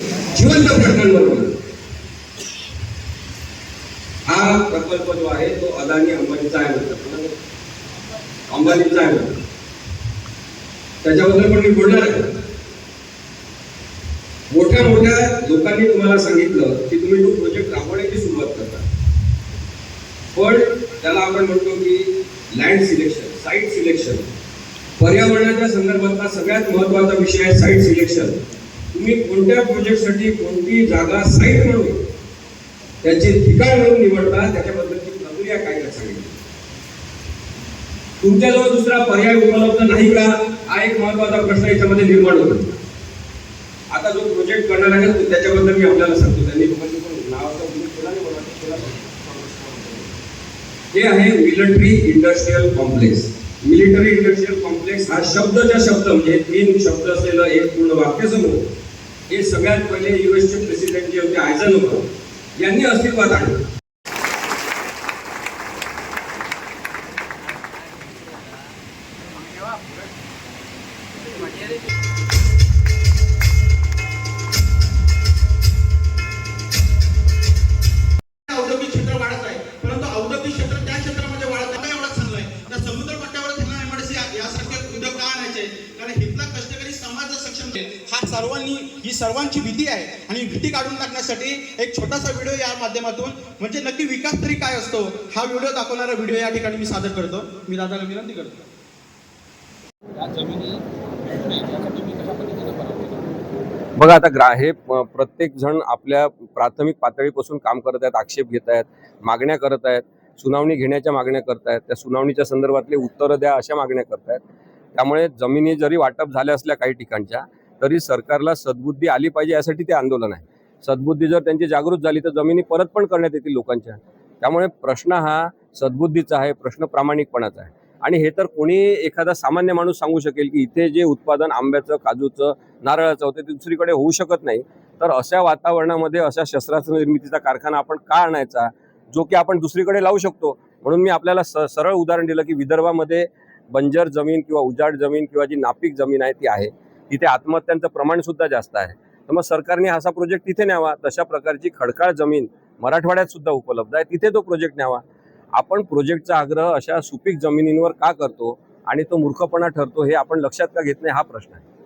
जिवंत प्रकल्प बनवला हा प्रकल्प जो आहे तो अदानी अंबानीचा आहे म्हणतात. अंबानीचा आहे म्हणतात. त्याच्याबद्दल पण मी बोलणार आहे. मोठ्या मोठ्या लोकांनी तुम्हाला सांगितलं की तुम्ही तो प्रोजेक्ट राबवण्याची सुरुवात करता. पण त्याला आपण म्हणतो की लँड सिलेक्शन साईट सिलेक्शन पर्यावरणाच्या संदर्भातला सगळ्यात महत्त्वाचा विषय आहे साईट सिलेक्शन तुम्ही कोणत्या प्रोजेक्टसाठी कोणती जागा साईट म्हणून त्याचे ठिकाण म्हणून निवडता त्याच्याबद्दलची प्रक्रिया काय सांगितली तुमच्याजवळ दुसरा पर्याय उपलब्ध नाही का? हा एक महत्त्वाचा प्रश्न याच्यामध्ये निर्माण होतो. आता जो प्रोजेक्ट करणार आहे तो त्याच्याबद्दल मी आपल्याला सांगतो. त्यांनी केला हे आहे military industrial complex military industrial complex हा शब्दच्या शब्द म्हणजे तीन शब्द असलेलं एक पूर्ण वाक्य समोर हे सगळ्यात पहिले युएसचे प्रेसिडेंट जे होते होतं. यांनी अस्तित्वात आणलं. औद्योगिक हा सर्वांनी ही सर्वांची भीती आहे. आणि भीती काढून टाकण्यासाठी एक छोटासा व्हिडिओ या माध्यमातून म्हणजे नक्की विकास तरी काय असतो हा व्हिडिओ दाखवणारा व्हिडिओ या ठिकाणी मी सादर करतो. मी दादाला विनंती करतो. जमिनी बघा आता ग्रा हे प्रत्येक जण आपल्या प्राथमिक पातळीपासून काम करत आहेत आक्षेप घेत आहेत मागण्या करत आहेत सुनावणी घेण्याच्या मागण्या करत आहेत त्या सुनावणीच्या संदर्भातले उत्तरं द्या अशा मागण्या करत आहेत. त्यामुळे जमिनी जरी वाटप झाल्या असल्या काही ठिकाणच्या तरी सरकारला सद्बुद्धी आली पाहिजे यासाठी ते आंदोलन आहे. सद्बुद्धी जर त्यांची जागृत झाली तर जमिनी परत पण करण्यात येतील लोकांच्या. त्यामुळे प्रश्न हा सद्बुद्धीचा आहे प्रश्न प्रामाणिकपणाचा आहे. आणि हे तर कोणी एखादा सामान्य माणूस सांगू शकेल की इथे जे उत्पादन आंब्याचं काजूचं नारळाचं होतं ते दुसरीकडे होऊ शकत नाही. तर अशा वातावरणामध्ये अशा शस्त्रास्त्र निर्मितीचा कारखाना आपण का आणायचा? जो की आपण दुसरीकडे लावू शकतो. म्हणून मी आपल्याला स सरळ उदाहरण दिलं की विदर्भामध्ये बंजर जमीन किंवा उजाड जमीन किंवा जी नापीक जमीन आहे ती आहे. तिथे आत्महत्यांचं प्रमाणसुद्धा जास्त आहे. तर मग सरकारने असा प्रोजेक्ट तिथे न्यावा तशा प्रकारची खडकाळ जमीन मराठवाड्यात सुद्धा उपलब्ध आहे. तिथे तो प्रोजेक्ट न्यावा. आपण प्रोजेक्टचा आग्रह अशा सुपीक जमिनींवर का करतो आणि तो मूर्खपणा ठरतो हे आपण लक्षात का घेत नाही? हा प्रश्न आहे.